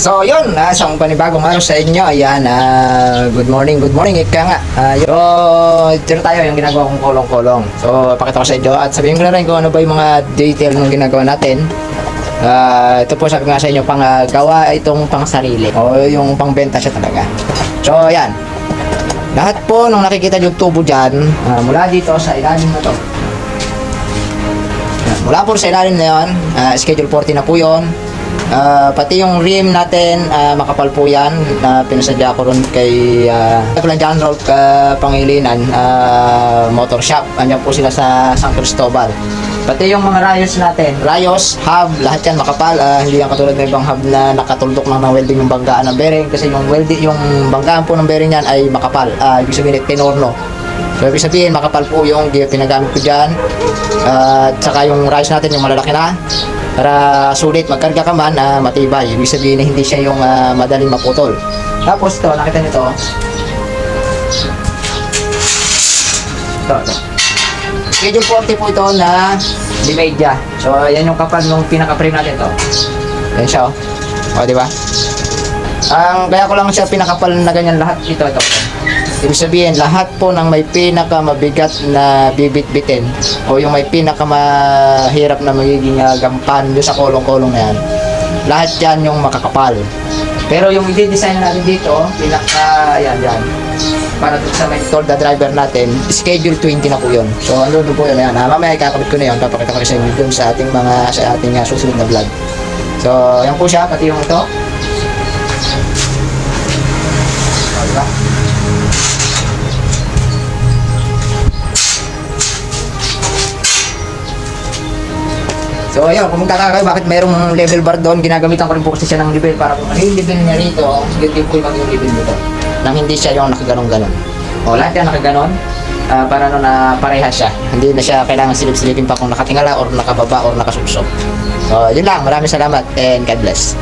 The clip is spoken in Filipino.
So, yun, uh, isang panibagong araw sa inyo. Ayan, ah, good morning, good morning. Ika nga. Ah, yun. so, dito tayo yung ginagawa kong kolong-kolong. So, pakita ko sa inyo at sabihin ko na rin kung ano ba yung mga detail ng ginagawa natin. Ah, ito po sabi ko nga sa inyo, pang ah, gawa itong pang sarili. O yung pang benta siya talaga. So, ayan. Lahat po nung nakikita yung tubo dyan, ah, mula dito sa ilalim na to. Mula po sa ilalim na yun, ah, schedule 40 na po yun. Ah, pati yung rim natin, ah, makapal po yan. na pinasadya ko rin kay uh, John Rolf uh, Pangilinan ah, Motor Shop. Andiyan po sila sa San Cristobal. Pati yung mga rayos natin, rayos, hub, lahat yan makapal. Ah, hindi yan katulad ng ibang hub na nakatuldok lang ng welding yung banggaan ng bearing. Kasi yung welding, yung banggaan po ng bearing yan ay makapal. Ah, ibig sabihin, tinorno. So, ibig sabihin, makapal po yung pinagamit ko dyan. At saka yung rice natin, yung malalaki na. Para sulit, magkarga ka man, ah, matibay. Ibig sabihin na hindi siya yung ah, madaling maputol. Tapos ito, nakita nyo to. Ito, ito. Schedule 40 po ito na Dimedia. So, yan yung kapal nung pinaka-frame natin to. Yan siya, oh. O, di ba? Ang kaya ko lang siya pinakapal na ganyan lahat ito ito. Ibig sabihin, lahat po ng may pinaka mabigat na bibit-bitin o yung may pinaka mahirap na magiging uh, gampan sa kolong-kolong na yan. Lahat yan yung makakapal. Pero yung i-design natin dito, pinaka, ayan, yan. Para doon sa may told the driver natin, schedule 20 na po yun. So, ano doon po yun, ayan. Ah, mamaya kakabit ko na yun, papakita ko sa inyo dun sa ating mga, sa ating uh, susunod na vlog. So, yan po siya, pati yung ito. So ayun, kung magtataka kayo bakit mayroong level bar doon, ginagamitan ko rin po kasi siya ng level para kung ano yung level niya rito, din po yung maging level nito. Nang hindi siya yung nakaganon-ganon. O lahat yan nakaganon, ah, para no na parehas siya. Hindi na siya kailangan silip-silipin pa kung nakatingala or nakababa or nakasuksok. So yun lang, maraming salamat and God bless.